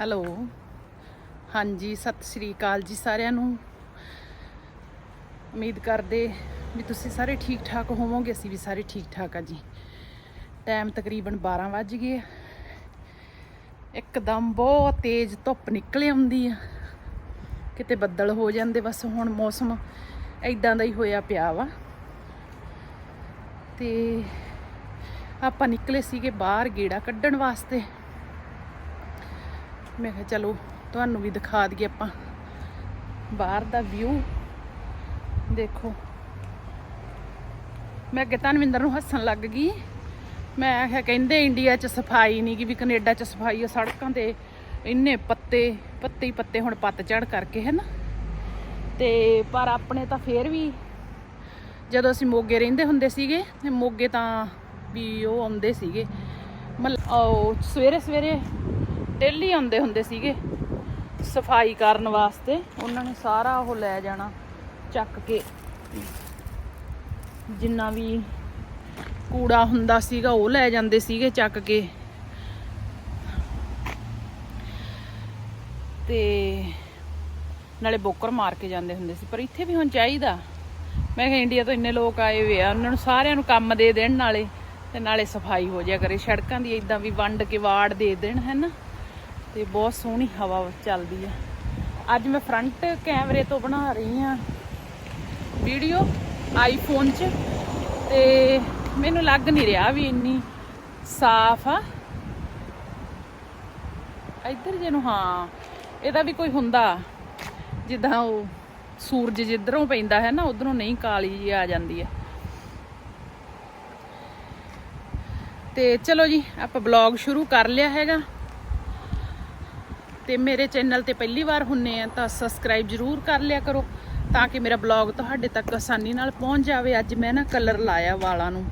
Hello. ਹਾਂਜੀ, ਸਤਿ ਸ਼੍ਰੀ ਅਕਾਲ ਜੀ ਸਾਰਿਆਂ ਨੂੰ। ਉਮੀਦ ਕਰਦੇ ਵੀ ਤੁਸੀਂ ਸਾਰੇ ਠੀਕ ਠਾਕ ਹੋਵੋਗੇ, ਅਸੀਂ ਵੀ ਸਾਰੇ ਠੀਕ ਠਾਕ ਆ ਜੀ। ਟਾਈਮ ਤਕਰੀਬਨ 12 ਵੱਜ ਗਏ ਆ। ਇੱਕਦਮ ਬਹੁਤ ਤੇਜ਼ ਧੁੱਪ ਨਿਕਲ ਆਉਂਦੀ ਆ। ਕਿਤੇ ਬੱਦਲ ਹੋ ਜਾਂਦੇ, ਬਸ ਹੁਣ ਮੌਸਮ ਐਦਾਂ ਦਾ ਹੀ ਹੋਇਆ ਪਿਆ ਵਾ। ਤੇ ਆਪਾਂ ਨਿਕਲੇ ਸੀਗੇ ਬਾਹਰ ਗੇੜਾ ਕੱਢਣ ਵਾਸਤੇ। ਮੈਂ ਕਿਹਾ ਚਲੋ ਤੁਹਾਨੂੰ ਵੀ ਦਿਖਾ ਦਈਏ ਆਪਾਂ। ਬਾਹਰ ਦਾ ਵਿਊ ਦੇਖੋ। ਮੈਂ ਅੱਗੇ ਧਨਵਿੰਦਰ ਨੂੰ ਹੱਸਣ ਲੱਗ ਗਈ। ਮੈਂ ਕਿਹਾ ਕਹਿੰਦੇ ਇੰਡੀਆ 'ਚ ਸਫ਼ਾਈ ਨਹੀਂ ਕਿ ਵੀ ਕੈਨੇਡਾ 'ਚ ਸਫ਼ਾਈ ਆ ਸੜਕਾਂ ਤੇ। ਇੰਨੇ ਪੱਤੇ ਪੱਤੇ ਹੀ ਪੱਤੇ ਹੁਣ ਪੱਤ ਝੜ ਕਰਕੇ ਹੈ ਨਾ ਤੇ ਪਰ ਆਪਣੇ ਤਾਂ ਫੇਰ ਵੀ ਜਦੋਂ ਅਸੀਂ ਮੋਗੇ ਰਹਿੰਦੇ ਹੁੰਦੇ ਸੀਗੇ, ਤੇ ਮੋਗੇ ਤਾਂ ਵੀ ਉਹ ਆਉਂਦੇ ਸੀਗੇ। ਮਤਲਬ ਸਵੇਰੇ ਸਵੇਰੇ ਡੇਲੀ ਆਉਂਦੇ ਹੁੰਦੇ ਸੀਗੇ ਸਫ਼ਾਈ ਕਰਨ ਵਾਸਤੇ। ਉਹਨਾਂ ਨੇ ਸਾਰਾ ਉਹ ਲੈ ਜਾਣਾ, ਚੱਕ ਕੇ। ਜਿੰਨਾ ਵੀ ਕੂੜਾ ਹੁੰਦਾ ਸੀਗਾ, ਉਹ ਲੈ ਜਾਂਦੇ ਸੀਗੇ ਚੱਕ ਕੇ। ਤੇ ਨਾਲੇ ਬੋਕਰ ਮਾਰ ਕੇ ਜਾਂਦੇ ਹੁੰਦੇ ਸੀ। ਪਰ ਇੱਥੇ ਵੀ ਹੁਣ ਚਾਹੀਦਾ। ਮੈਂ ਕਿਹਾ ਇੰਡੀਆ ਤੋਂ ਇੰਨੇ ਲੋਕ ਆਏ ਹੋਏ ਆ, ਉਹਨਾਂ ਨੂੰ ਸਾਰਿਆਂ ਨੂੰ ਕੰਮ ਦੇ ਦੇਣ ਨਾਲੇ ਤੇ ਨਾਲੇ ਸਫ਼ਾਈ ਹੋ ਜਾਇਆ ਕਰੇ। ਸੜਕਾਂ ਦੀ ਇਦਾਂ ਵੀ ਵੰਡ ਕੇ ਵਾੜ ਦੇ ਦੇਣ, ਹੈ ਨਾ? ਤੇ ਬਹੁਤ ਸੋਹਣੀ ਹਵਾ ਚੱਲਦੀ ਆ। ਅੱਜ ਮੈਂ ਫਰੰਟ ਕੈਮਰੇ ਤੋਂ ਬਣਾ ਰਹੀ ਹਾਂ ਵੀਡੀਓ ਆਈਫੋਨ 'ਚ ਤੇ ਮੈਨੂੰ ਲੱਗ ਨਹੀਂ ਰਿਹਾ ਵੀ ਇੰਨੀ ਸਾਫ਼ ਆ। ਇੱਧਰ ਜੇ ਨੂੰ ਹਾਂ, ਇਹਦਾ ਵੀ ਕੋਈ ਹੁੰਦਾ। ਜਿੱਦਾਂ ਉਹ ਸੂਰਜ ਜਿੱਧਰੋਂ ਪੈਂਦਾ ਹੈ ਨਾ, ਉਧਰੋਂ ਨਹੀਂ ਕਾਲੀ ਜੀ ਆ ਜਾਂਦੀ ਹੈ ਤੇ ਚਲੋ ਜੀ, ਆਪਾਂ ਬਲੌਗ ਸ਼ੁਰੂ ਕਰ ਲਿਆ ਹੈਗਾ। ਤੇ ਮੇਰੇ ਚੈਨਲ ਤੇ ਪਹਿਲੀ ਵਾਰ ਹੁੰਨੇ ਆ ਤਾਂ ਸਬਸਕ੍ਰਾਈਬ ਜਰੂਰ ਕਰ ਲਿਆ ਕਰੋ ਤਾਂ ਕਿ ਮੇਰਾ ਬਲੌਗ ਤੁਹਾਡੇ ਤੱਕ ਆਸਾਨੀ ਨਾਲ ਪਹੁੰਚ ਜਾਵੇ। ਅੱਜ ਮੈਂ ਨਾ ਕਲਰ ਲਾਇਆ ਵਾਲਾਂ ਨੂੰ।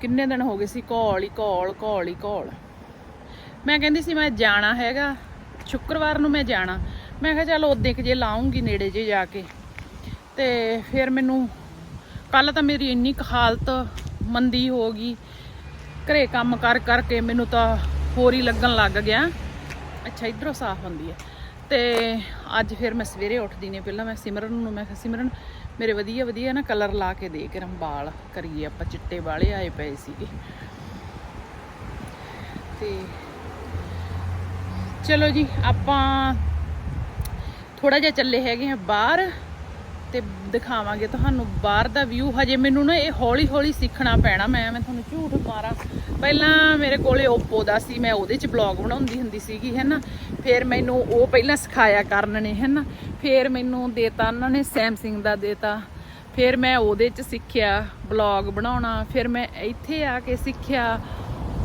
ਕਿੰਨੇ ਦਿਨ ਹੋ ਗਏ ਸੀ? ਘੋਲ ਹੀ ਘੋਲ ਘੋਲ ਹੀ ਘੋਲ। ਮੈਂ ਕਹਿੰਦੀ ਸੀ, ਮੈਂ ਜਾਣਾ ਹੈਗਾ। ਸ਼ੁੱਕਰਵਾਰ ਨੂੰ ਮੈਂ ਜਾਣਾ। ਮੈਂ ਕਿਹਾ, ਚੱਲ ਉਦੋਂ ਕਿ ਜੇ ਲਾਉਂਗੀ ਨੇੜੇ ਜੇ ਜਾ ਕੇ। ਤੇ ਫਿਰ ਮੈਨੂੰ ਕੱਲ ਤਾਂ ਮੇਰੀ ਇੰਨੀ ਕੁ ਹਾਲਤ ਮੰਦੀ ਹੋ ਗਈ। ਘਰੇ ਕੰਮ ਕਰ, ਕਰਕੇ ਮੈਨੂੰ ਤਾਂ ਹੋਰ ਹੀ ਲੱਗਣ ਲੱਗ ਗਿਆ। ਅੱਛਾ, ਇਧਰੋਂ ਸਾਫ਼ ਹੁੰਦੀ ਹੈ। ਤੇ ਅੱਜ ਫਿਰ ਮੈਂ ਸਵੇਰੇ ਉੱਠਦੀ ਨੇ, ਪਹਿਲਾਂ ਮੈਂ ਸਿਮਰਨ ਨੂੰ, ਮੈਂ ਕਿਹਾ, ਸਿਮਰਨ, ਮੇਰੇ ਵਧੀਆ ਵਧੀਆ ਨਾ ਕਲਰ ਲਾ ਕੇ ਦੇ ਕੇ ਰੰਬਾਲ ਕਰੀਏ ਆਪਾਂ, ਚਿੱਟੇ ਵਾਲੇ ਆਏ ਪਏ ਸੀਗੇ। ਤੇ ਚਲੋ ਜੀ, ਆਪਾਂ ਥੋੜਾ ਜਿਹਾ ਚੱਲੇ ਹੈਗੇ ਆ ਬਾਹਰ। ਤੇ ਦਿਖਾਵਾਂਗੇ ਤੁਹਾਨੂੰ ਬਾਹਰ ਦਾ ਵਿਊ ਹਜੇ ਮੈਨੂੰ ਨਾ ਇਹ ਹੌਲੀ ਹੌਲੀ ਸਿੱਖਣਾ ਪੈਣਾ। ਮੈਂ ਮੈਂ ਤੁਹਾਨੂੰ ਝੂਠ ਮਾਰਾਂ। ਪਹਿਲਾਂ ਮੇਰੇ ਕੋਲੇ ਓਪੋ ਦਾ ਸੀ। ਮੈਂ ਉਹਦੇ 'ਚ ਬਲੌਗ ਬਣਾਉਂਦੀ ਹੁੰਦੀ ਸੀਗੀ, ਹੈ ਨਾ। ਫਿਰ ਮੈਨੂੰ ਉਹ ਪਹਿਲਾਂ ਸਿਖਾਇਆ ਕਰਨ ਨੇ, ਹੈ ਨਾ। ਫਿਰ ਮੈਨੂੰ ਦੇਤਾ ਉਹਨਾਂ ਨੇ, Samsung ਦਾ ਦੇਤਾ। ਫਿਰ ਮੈਂ ਉਹਦੇ 'ਚ ਸਿੱਖਿਆ ਬਲੌਗ ਬਣਾਉਣਾ। ਫਿਰ ਮੈਂ ਇੱਥੇ ਆ ਕੇ ਸਿੱਖਿਆ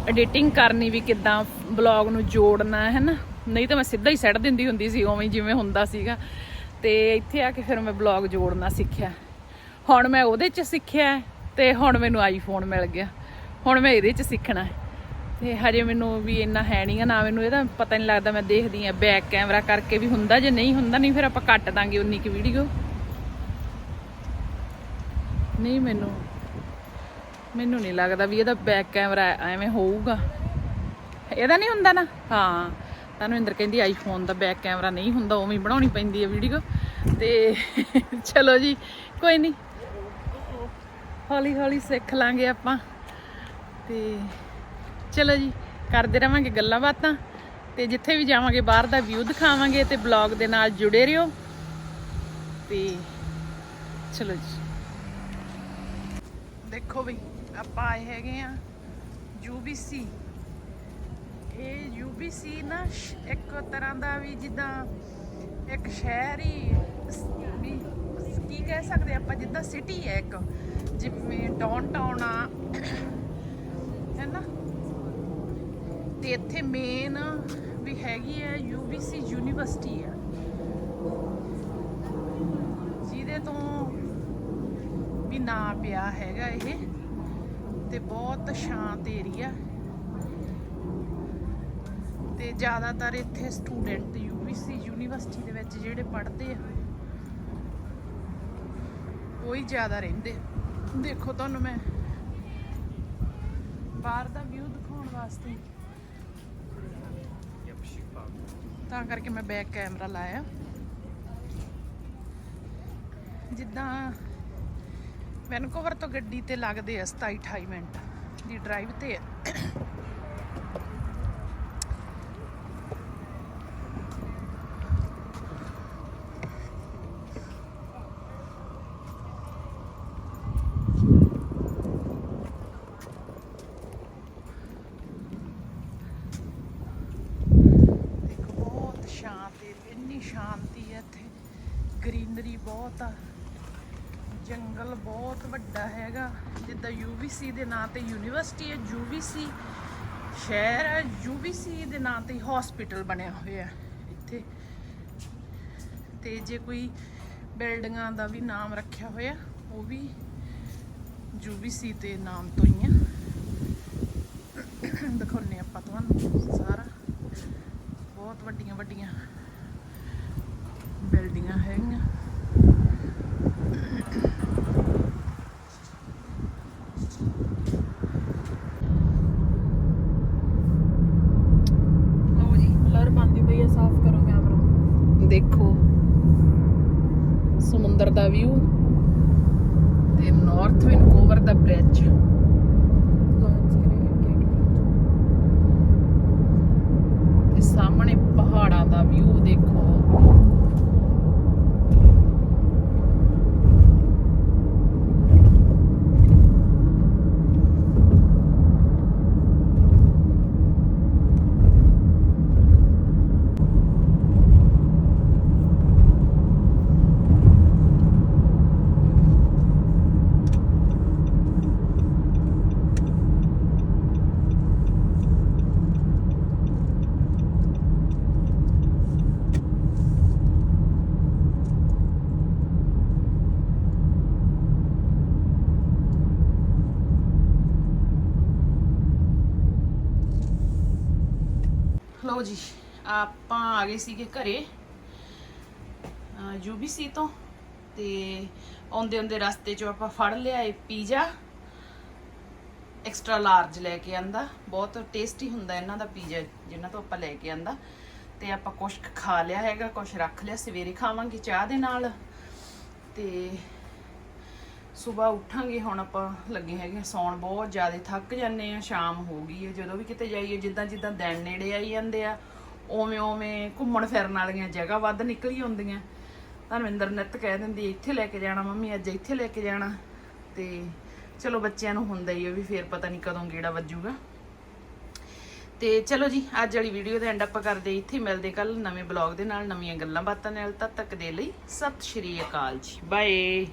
ਐਡੀਟਿੰਗ ਕਰਨੀ ਵੀ ਕਿੱਦਾਂ ਬਲੌਗ ਨੂੰ ਜੋੜਨਾ, ਹੈ ਨਾ। ਨਹੀਂ ਤਾਂ ਮੈਂ ਸਿੱਧਾ ਹੀ ਸੈੱਟ ਦਿੰਦੀ ਹੁੰਦੀ ਸੀ, ਉਵੇਂ ਜਿਵੇਂ ਹੁੰਦਾ ਸੀਗਾ। ਤੇ ਇੱਥੇ ਆ ਕੇ ਫਿਰ ਮੈਂ ਬਲੌਗ ਜੋੜਨਾ ਸਿੱਖਿਆ। ਹੁਣ ਮੈਂ ਉਹਦੇ 'ਚ ਸਿੱਖਿਆ ਤੇ ਹੁਣ ਮੈਨੂੰ ਆਈਫੋਨ ਮਿਲ ਗਿਆ। ਹੁਣ ਮੈਂ ਇਹਦੇ 'ਚ ਸਿੱਖਣਾ ਤੇ ਹਜੇ ਮੈਨੂੰ ਵੀ ਇੰਨਾ ਹੈ ਨਹੀਂਗਾ ਨਾ ਮੈਨੂੰ ਇਹਦਾ ਪਤਾ ਨਹੀਂ ਲੱਗਦਾ, ਮੈਂ ਦੇਖਦੀ ਆ ਬੈਕ ਕੈਮਰਾ ਕਰਕੇ ਵੀ ਹੁੰਦਾ ਜੇ ਨਹੀਂ ਹੁੰਦਾ, ਨਹੀਂ ਫਿਰ ਆਪਾਂ ਕੱਟ ਦਾਂਗੇ ਉਨੀ ਕੀ ਵੀਡੀਓ ਨਹੀਂ ਮੈਨੂੰ ਮੈਨੂੰ ਨਹੀਂ ਲੱਗਦਾ ਵੀ ਇਹਦਾ ਬੈਕ ਕੈਮਰਾ ਐਵੇਂ ਹੋਊਗਾ। ਇਹਦਾ ਨਹੀਂ ਹੁੰਦਾ ਨਾ? ਹਾਂ। ਤਨਵਿੰਦਰ ਕਹਿੰਦੀ ਆਈਫੋਨ ਦਾ ਬੈਕ ਕੈਮਰਾ ਨਹੀਂ ਹੁੰਦਾ, ਉਵੇਂ ਹੀ ਬਣਾਉਣੀ ਪੈਂਦੀ ਹੈ ਵੀਡੀਓ ਤੇ ਚਲੋ ਜੀ, ਕੋਈ ਨਹੀਂ। ਹੌਲੀ ਹੌਲੀ ਸਿੱਖ ਲਾਂਗੇ ਆਪਾਂ। ਤੇ ਚਲੋ ਜੀ, ਕਰਦੇ ਰਵਾਂਗੇ ਗੱਲਾਂ ਬਾਤਾਂ। ਤੇ ਜਿੱਥੇ ਵੀ ਜਾਵਾਂਗੇ, ਬਾਹਰ ਦਾ ਵਿਊ ਦਿਖਾਵਾਂਗੇ ਤੇ ਬਲੌਗ ਦੇ ਨਾਲ ਜੁੜੇ ਰਹੋ। ਤੇ ਚਲੋ ਜੀ। ਦੇਖੋ ਵੀ, ਆਪਾਂ ਆਏ ਹੈਗੇ ਆ UBC ਇਹ UBC ਨਾ ਇੱਕ ਤਰ੍ਹਾਂ ਦਾ ਵੀ ਜਿੱਦਾਂ ਇੱਕ ਸ਼ਹਿਰ ਹੀ ਵੀ ਕੀ ਕਹਿ ਸਕਦੇ ਆਪਾਂ, ਜਿੱਦਾਂ ਸਿਟੀ ਹੈ ਇੱਕ। ਜਿਵੇਂ ਡਾਊਨਟਾਊਨ ਆ, ਹੈ ਨਾ? ਤੇ ਇੱਥੇ ਮੇਨ ਵੀ ਹੈਗੀ ਹੈ UBC ਯੂਨੀਵਰਸਿਟੀ ਆ। ਜਿਹਦੇ ਤੋਂ ਵੀ ਨਾਂ ਪਿਆ ਹੈਗਾ ਇਹ। ਤੇ ਬਹੁਤ ਸ਼ਾਂਤ ਏਰੀਆ ਤੇ ਜ਼ਿਆਦਾਤਰ ਇੱਥੇ ਸਟੂਡੈਂਟ ਯੂਬੀਸੀ ਯੂਨੀਵਰਸਿਟੀ ਦੇ ਵਿੱਚ ਜਿਹੜੇ ਪੜ੍ਹਦੇ ਆ, ਉਹੀ ਜ਼ਿਆਦਾ ਰਹਿੰਦੇ। ਦੇਖੋ ਤੁਹਾਨੂੰ ਮੈਂ ਬਾਹਰ ਦਾ ਵਿਊ ਦਿਖਾਉਣ ਵਾਸਤੇ। ਤਾਂ ਕਰਕੇ ਮੈਂ ਬੈਕ ਕੈਮਰਾ ਲਾਇਆ। ਜਿੱਦਾਂ ਵੈਨਕੂਵਰ ਤੋਂ ਗੱਡੀ ਤੇ ਲੱਗਦੇ ਆ 27 28 ਮਿੰਟ ਦੀ ਡਰਾਈਵ ਤੇ ਹੈ ਦੇਖੋ ਬਹੁਤ ਸ਼ਾਂਤ ਹੈ ਇੰਨੀ ਸ਼ਾਂਤੀ ਹੈ ਇੱਥੇ ਗ੍ਰੀਨਰੀ ਬਹੁਤ। ਆ ਜੰਗਲ ਬਹੁਤ ਵੱਡਾ ਹੈਗਾ। ਜਿੱਦਾਂ UVC ਦੇ ਨਾਂ ਤੇ ਯੂਨੀਵਰਸਿਟੀ ਹੈ UVC ਸ਼ਹਿਰ ਹੈ UVC ਦੇ ਨਾਂ ਤੇ ਹਸਪੀਟਲ ਬਣਿਆ ਹੋਇਆ ਇੱਥੇ। ਤੇ ਜੇ ਕੋਈ ਬਿਲਡਿੰਗਾਂ ਦਾ ਵੀ ਨਾਮ ਰੱਖਿਆ ਹੋਇਆ, ਉਹ ਵੀ UVC ਦੇ ਨਾਮ ਤੋਂ ਹੀ ਆ ਦਿਖਾਉਣੇ ਆਪਾਂ ਤੁਹਾਨੂੰ ਸਾਰਾ। ਬਹੁਤ ਵੱਡੀਆਂ ਵੱਡੀਆਂ ਬਿਲਡਿੰਗਾਂ ਹੈਗੀਆਂ ਲਓ ਜੀ ਬਲਰ ਬੰਦੀ ਪਈ ਆ ਸਾਫ਼ ਕਰੋ ਕੈਮਰਾ ਦੇਖੋ ਸਮੁੰਦਰ ਦਾ ਵਿਊ ਤੇ ਨਾਰਥ ਵੈਨਕੂਵਰ ਦਾ ਬ੍ਰਿਜ ਲਾਂਚ ਕਰੇ ਗੇਟ ਤੇ ਸਾਹਮਣੇ ਪਹਾੜਾਂ ਦਾ ਵਿਊ ਦੇਖੋ ਲਓ ਜੀ, ਆਪਾਂ ਆ ਗਏ ਸੀਗੇ ਘਰੇ ਯੂਬੀਸੀ ਤੋਂ, ਤੇ ਆਉਂਦੇ ਆਉਂਦੇ ਰਸਤੇ 'ਚੋਂ ਆਪਾਂ ਫੜ ਲਿਆ ਇਹ ਪੀਜ਼ਾ ਐਕਸਟਰਾ ਲਾਰਜ ਲੈ ਕੇ ਆਂਦਾ, ਬਹੁਤ ਟੇਸਟੀ ਹੁੰਦਾ ਇਹਨਾਂ ਦਾ ਪੀਜ਼ਾ ਜਿਨ੍ਹਾਂ ਤੋਂ ਆਪਾਂ ਲੈ ਕੇ ਆਂਦਾ, ਤੇ ਆਪਾਂ ਕੁਛ ਖਾ ਲਿਆ ਹੈਗਾ, ਕੁਛ ਰੱਖ ਲਿਆ, ਸਵੇਰੇ ਖਾਵਾਂਗੇ ਚਾਹ ਦੇ ਨਾਲ, ਤੇ ਸਵੇਰ ਉੱਠਾਂਗੇ, ਹੁਣ ਆਪਾਂ ਲੱਗੇ ਹੈਗੇ ਸੌਣ, ਬਹੁਤ ਜ਼ਿਆਦਾ ਥੱਕ ਜਾਂਦੇ ਆ ਸ਼ਾਮ ਹੋ ਗਈ ਹੈ, ਜਦੋਂ ਵੀ ਕਿਤੇ ਜਾਈਏ, ਜਿੱਦਾਂ ਜਿੱਦਾਂ ਦਿਨ ਨੇੜੇ ਆਈ ਜਾਂਦੇ ਆ ਓਵੇਂ ਓਵੇਂ ਘੁੰਮਣ ਫਿਰਨ ਵਾਲੀਆਂ ਜਗ੍ਹਾ ਵੱਧ ਨਿਕਲੀ ਆਉਂਦੀਆਂ। ਧਰਮਿੰਦਰ ਨਿੱਤ ਕਹਿ ਦਿੰਦੀ ਇੱਥੇ ਲੈ ਕੇ ਜਾਣਾ ਮੰਮੀ, ਅੱਜ ਇੱਥੇ ਲੈ ਕੇ ਜਾਣਾ। ਤੇ ਚਲੋ ਬੱਚਿਆਂ ਨੂੰ ਹੁੰਦਾ ਹੀ ਆ ਵੀ ਫੇਰ ਪਤਾ ਨਹੀਂ ਕਦੋਂ ਗੇੜਾ ਵੱਜੂਗਾ। ਤੇ ਚਲੋ ਜੀ, ਅੱਜ ਵਾਲੀ ਵੀਡੀਓ ਦਾ ਐਂਡ ਆਪਾਂ ਕਰਦੇ ਇੱਥੇ। ਮਿਲਦੇ ਕੱਲ ਨਵੇਂ ਬਲੌਗ ਦੇ ਨਾਲ, ਨਵੀਆਂ ਗੱਲਾਂ ਬਾਤਾਂ ਨਾਲ। ਤਦ ਤੱਕ ਦੇ ਲਈ ਸਤਿ ਸ਼੍ਰੀ ਅਕਾਲ ਜੀ। ਬਾਏ